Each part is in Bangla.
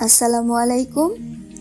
আসসালামু আলাইকুম।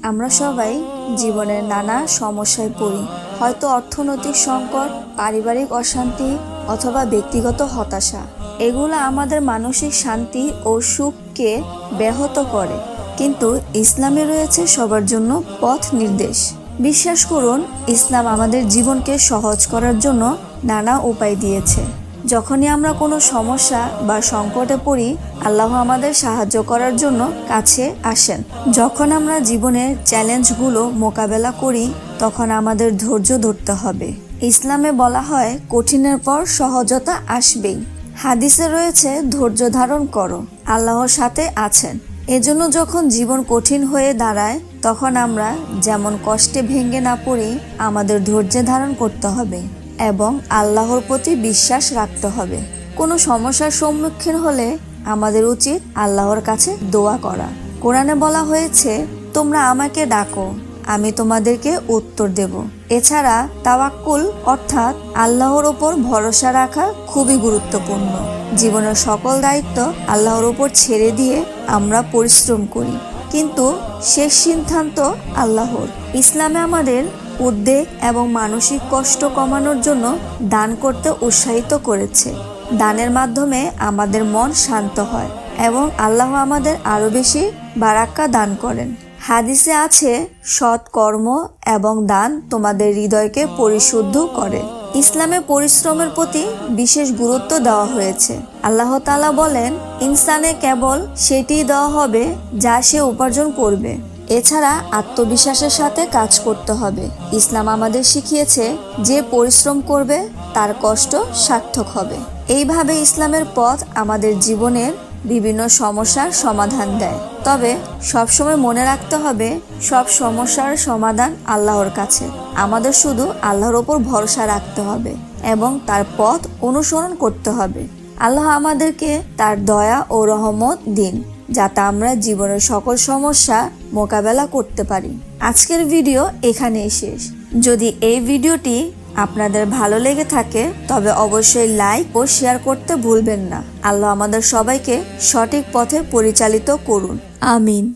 আমরা সবাই জীবনের নানা সমস্যায় পড়ি। হয়তো অর্থনৈতিক সংকট, পারিবারিক অশান্তি অথবা ব্যক্তিগত হতাশা। এগুলো আমাদের মানসিক শান্তি ও সুখকে ব্যাহত করে। কিন্তু ইসলামে রয়েছে সবার জন্য পথ নির্দেশ। বিশ্বাস করুন, ইসলাম আমাদের জীবনকে সহজ করার জন্য নানা উপায় দিয়েছে। যখনই আমরা কোনো সমস্যা বা সংকটে পড়ি, আল্লাহ আমাদের সাহায্য করার জন্য কাছে আসেন। যখন আমরা জীবনের চ্যালেঞ্জগুলো মোকাবেলা করি, তখন আমাদের ধৈর্য ধরতে হবে। ইসলামে বলা হয়, কঠিনের পর সহজতা আসবেই। হাদিসে রয়েছে, ধৈর্য ধারণ করো, আল্লাহর সাথে আছেন। এজন্য যখন জীবন কঠিন হয়ে দাঁড়ায়, তখন আমরা যেমন কষ্টে ভেঙে না পড়ি, আমাদের ধৈর্য ধারণ করতে হবে। এবং আল্লাহর প্রতি বিশ্বাস রাখতে হবে। কোনো সমস্যার সম্মুখীন হলে আমাদের উচিত আল্লাহর কাছে দোয়া করা। কোরআনে বলা হয়েছে, তোমরা আমাকে ডাকো, আমি তোমাদেরকে উত্তর দেব। এছাড়া তাওয়াক্কুল অর্থাৎ আল্লাহর ওপর ভরসা রাখা খুবই গুরুত্বপূর্ণ। জীবনের সকল দায়িত্ব আল্লাহর ওপর ছেড়ে দিয়ে আমরা পরিশ্রম করি। কিন্তু শেষ সিদ্ধান্ত আল্লাহর। ইসলামে আমাদের উদ্বেগ এবং মানসিক কষ্ট কমানোর জন্য দান করতে উৎসাহিত করেছে। দানের মাধ্যমে আমাদের মন শান্ত হয় এবং আল্লাহ আমাদের আরও বেশি বারাক্কা দান করেন। হাদিসে আছে, সৎ কর্ম এবং দান তোমাদের হৃদয়কে পরিশুদ্ধ করে। ইসলামে পরিশ্রমের প্রতি বিশেষ গুরুত্ব দেওয়া হয়েছে। আল্লাহ তালা বলেন, ইনসানে কেবল সেটি দেওয়া হবে যা সে উপার্জন করবে। এছাড়া আত্মবিশ্বাসের সাথে কাজ করতে হবে। ইসলাম আমাদের শিখিয়েছে যে পরিশ্রম করবে, তার কষ্ট সার্থক হবে। এইভাবে ইসলামের পথ আমাদের জীবনের বিভিন্ন সমস্যার সমাধান দেয়। তবে সবসময় মনে রাখতে হবে, সব সমস্যার সমাধান আল্লাহর কাছে। আমাদের শুধু আল্লাহর ওপর ভরসা রাখতে হবে এবং তার পথ অনুসরণ করতে হবে। আল্লাহ আমাদেরকে তার দয়া ও রহমত দিন। যাতে আমরা জীবনের সকল সমস্যা মোকাবেলা করতে পারি। আজকের ভিডিও এখানেই শেষ। যদি এই ভিডিওটি আপনাদের ভালো লেগে থাকে, তবে অবশ্যই লাইক ও শেয়ার করতে ভুলবেন না। আল্লাহ আমাদের সবাইকে সঠিক পথে পরিচালিত করুন। আমিন।